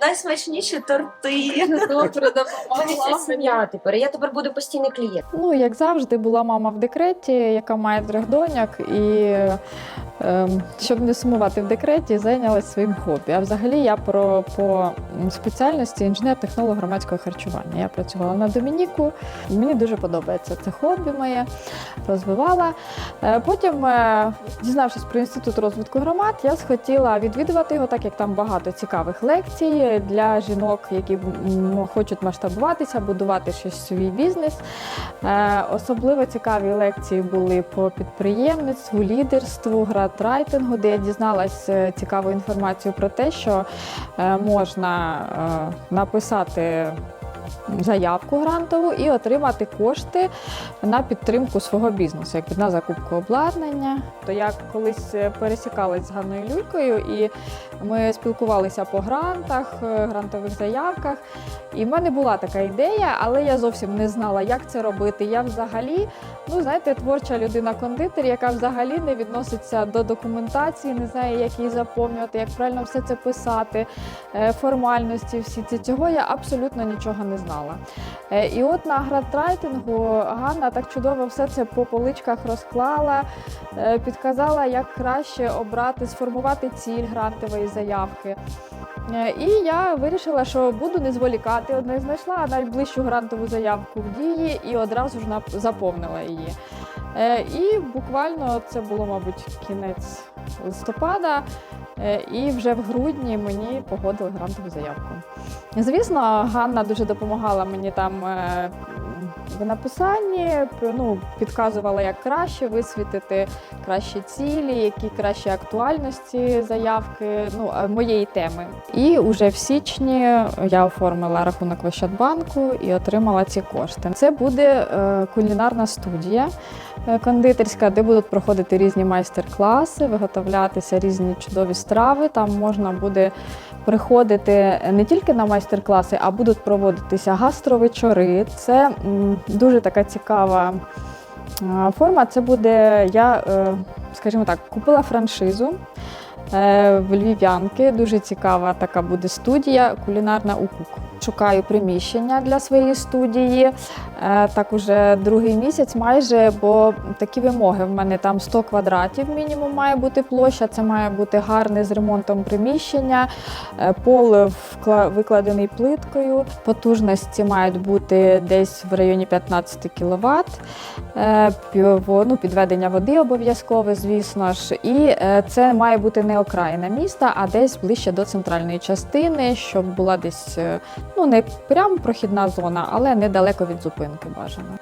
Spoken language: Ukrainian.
Найсмачніші торти. Добре, сім'я тепер. Я тепер буду постійний клієнт. Ну, як завжди, була мама в декреті, яка має трьох доньок, і ем, щоб не сумувати в декреті, зайнялася своїм хобі. А взагалі я про по спеціальності інженер-технолог громадського харчування. Я працювала на Домініку. Мені дуже подобається це хобі моє, розвивала. Е, Потім, е, дізнавшись про інститут розвитку громад, я схотіла відвідувати його, так як там багато цікавих лекцій для жінок, які хочуть масштабуватися, будувати щось свій бізнес. Е, Особливо цікаві лекції були по підприємництву, лідерству, градрайтингу, де я дізналась е, цікаву інформацію про те, що е, можна написати. Заявку грантову і отримати кошти на підтримку свого бізнесу, як на закупку обладнання. То я колись е, пересікалась з Ганною Люлькою, і ми спілкувалися по грантах, е, грантових заявках. І в мене була така ідея, але я зовсім не знала, як це робити. Я взагалі, ну знаєте, творча людина-кондитер, яка взагалі не відноситься до документації, не знає, як її заповнювати, як правильно все це писати, е, формальності, всі ці цього я абсолютно нічого не знала. Е, І от на градрайтингу Ганна так чудово все це по поличках розклала, е, підказала, як краще обрати, сформувати ціль грантової заявки. Е, І я вирішила, що буду не зволікати. Одне знайшла найближчу грантову заявку в дії і одразу ж заповнила її. І буквально це було, мабуть, кінець листопада. Е, І вже в грудні мені погодили грантову заявку. Звісно, Ганна дуже допомагала мені там е, в написанні, ну, підказувала, як краще висвітити кращі цілі, які кращі актуальності заявки ну, моєї теми. І вже в січні я оформила рахунок в Ощадбанку і отримала ці кошти. Це буде е, кулінарна студія е, кондитерська, де будуть проходити різні майстер-класи, виготовлятися різні чудові страви. Там можна буде приходити не тільки на майстер-класи, а будуть проводитися гастровечори. Це дуже така цікава форма. Це буде я, е, скажімо так, купила франшизу. е, В Львів'янки дуже цікава така буде студія кулінарна у Кук. Шукаю приміщення для своєї студії. Е, Так уже другий місяць майже, бо такі вимоги. В мене там 100 квадратів мінімум має бути площа. Це має бути гарне з ремонтом приміщення, е, пол викладений плиткою. Потужності мають бути десь в районі 15 кВт. Ну, підведення води обов'язкове, звісно ж. І е, це має бути не окраїна міста, а десь ближче до центральної частини, щоб була десь е, ну не прям прохідна зона, але недалеко від зупинки бажано.